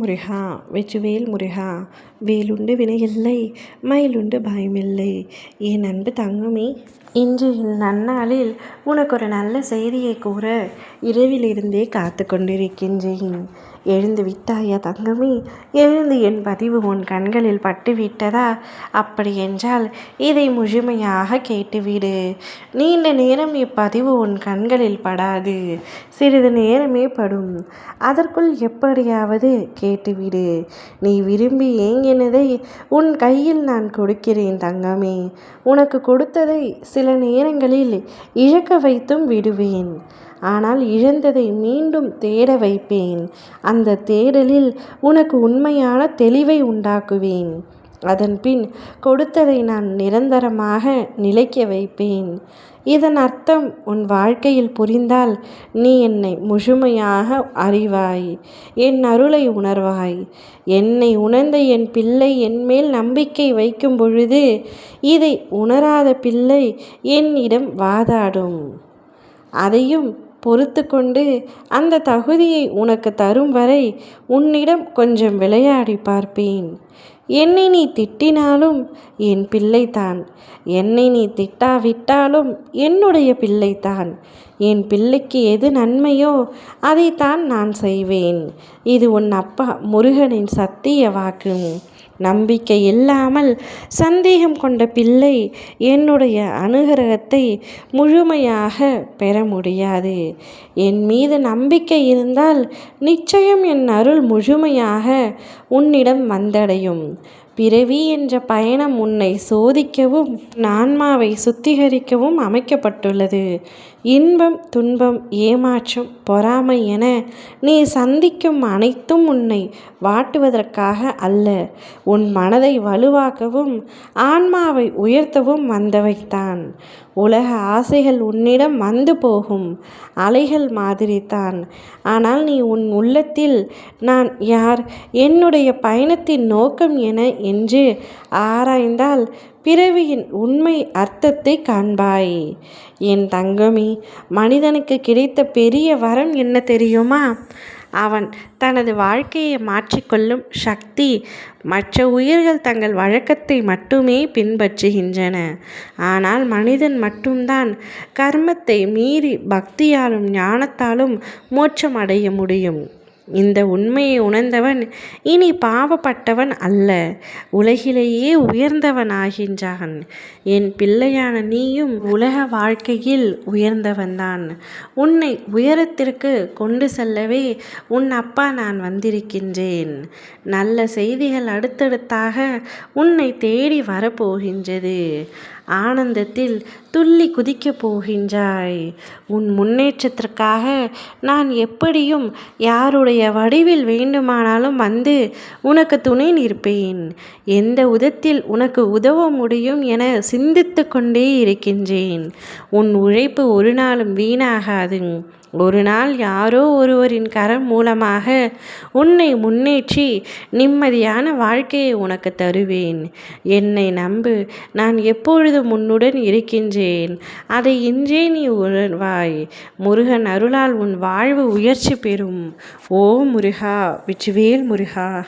முருகா வெற்றிவேல் முருகா வேலுண்டு வினையில்லை மயிலுண்டு பயமில்லை. என் அன்பு தங்கமே? இன்று நன்னாளில் உனக்கு ஒரு நல்ல செய்தியை கூற இரவிலிருந்தே காத்து கொண்டிருக்கின்றேன் எழுந்து விட்டாயா தங்கமே? எழுந்து என் பதிவு உன் கண்களில் பட்டு விட்டதா அப்படி என்றால் இதை முழுமையாக கேட்டுவிடு. நீண்ட நேரம் இப்பதிவு உன் கண்களில் படாது. சிறிது நேரமே படும். அதற்குள் எப்படியாவது கேட்டுவிடு. நீ விரும்பி ஏங்கினதை உன் கையில் நான் கொடுக்கிறேன் தங்கமே. உனக்கு கொடுத்ததை சில சில நேரங்களில் இழக்க வைத்தும் விடுவேன். ஆனால் இழந்ததை மீண்டும் தேட வைப்பேன். அந்த தேடலில் உனக்கு உண்மையான தெளிவை உண்டாக்குவேன். அதன்பின் கொடுத்ததை நான் நிரந்தரமாக நிலைக்க வைப்பேன். இதன் அர்த்தம் உன் வாழ்க்கையில் புரிந்தால் நீ என்னை முழுமையாக அறிவாய் என் அருளை உணர்வாய். என்னை உணர்ந்த என் பிள்ளை என்மேல் நம்பிக்கை வைக்கும் பொழுது இதை உணராத பிள்ளை என்னிடம் வாதாடும். அதையும் பொறுத்து கொண்டு அந்த தகுதியை உனக்கு தரும் வரை உன்னிடம் கொஞ்சம் விளையாடி பார்ப்பேன். என்னை நீ திட்டினாலும் என் பிள்ளைதான். என்னை நீ திட்டாவிட்டாலும் என்னுடைய பிள்ளைதான். என் பிள்ளைக்கு எது நன்மையோ அதைத்தான் நான் செய்வேன். இது உன் அப்பா முருகனின் சத்திய வாக்கு. நம்பிக்கை இல்லாமல் சந்தேகம் கொண்ட பிள்ளை என்னுடைய அனுகிரகத்தை முழுமையாக பெற முடியாது. என் மீது நம்பிக்கை இருந்தால் நிச்சயம் என் அருள் முழுமையாக உன்னிடம் வந்தடையும். பிறவி என்ற பயணம் உன்னை சோதிக்கவும் ஆன்மாவை சுத்திகரிக்கவும் அமைக்கப்பட்டுள்ளது. இன்பம் துன்பம் ஏமாற்றம் பொறாமை என நீ சந்திக்கும் அனைத்தும் உன்னை வாட்டுவதற்காக அல்ல. உன் மனதை வலுவாக்கவும் ஆன்மாவை உயர்த்தவும் வந்தவைத்தான். உலக ஆசைகள் உன்னிடம் வந்து போகும் அலைகள் மாதிரிதான் ஆனால் நீ உன் உள்ளத்தில் நான் யார் என்னுடைய பயணத்தின் நோக்கம் என என்று ஆராய்ந்தால் பிறவியின் உண்மை அர்த்தத்தை காண்பாய். என் தங்கமி மனிதனுக்கு கிடைத்த பெரிய வரம் என்ன தெரியுமா? அவன் தனது வாழ்க்கையை மாற்றிக்கொள்ளும் சக்தி மற்ற உயிர்கள் தங்கள் வழக்கத்தை மட்டுமே பின்பற்றுகின்றன. ஆனால் மனிதன் மட்டும்தான் கர்மத்தை மீறி பக்தியாலும் ஞானத்தாலும் மோட்சம் அடைய முடியும். இந்த உண்மையை உணர்ந்தவன் இனி பாவப்பட்டவன் அல்ல. உலகிலேயே உயர்ந்தவன் ஆகின்றான் என் பிள்ளையான நீயும் உலக வாழ்க்கையில் உயர்ந்தவன்தான். உன்னை உயரத்திற்கு கொண்டு செல்லவே உன் அப்பா நான் வந்திருக்கின்றேன். நல்ல செய்திகள் அடுத்தடுத்தாக உன்னை தேடி வரப்போகின்றது. ஆனந்தத்தில் துள்ளி குதிக்கப் போகின்றாய். உன் முன்னேற்றத்திற்காக நான் எப்படியும் யாருடைய வடிவில் வேண்டுமானாலும் வந்து உனக்கு துணை நிற்பேன். எந்த உதத்தில் உனக்கு உதவ முடியும் என சிந்தித்து கொண்டே இருக்கின்றேன். உன் உழைப்பு ஒரு நாளும் வீணாகாது. ஒரு நாள் யாரோ ஒருவரின் கரம் மூலமாக உன்னை முன்னேற்றி நிம்மதியான வாழ்க்கையை உனக்கு தருவேன். என்னை நம்பு நான் எப்பொழுதும் உன்னுடன் இருக்கின்றேன். அதை இன்றே நீ உணர்வாய். முருகன் அருளால் உன் வாழ்வு உயர்ச்சி பெறும். ஓ முருகா விச்சுவேல் முருகா.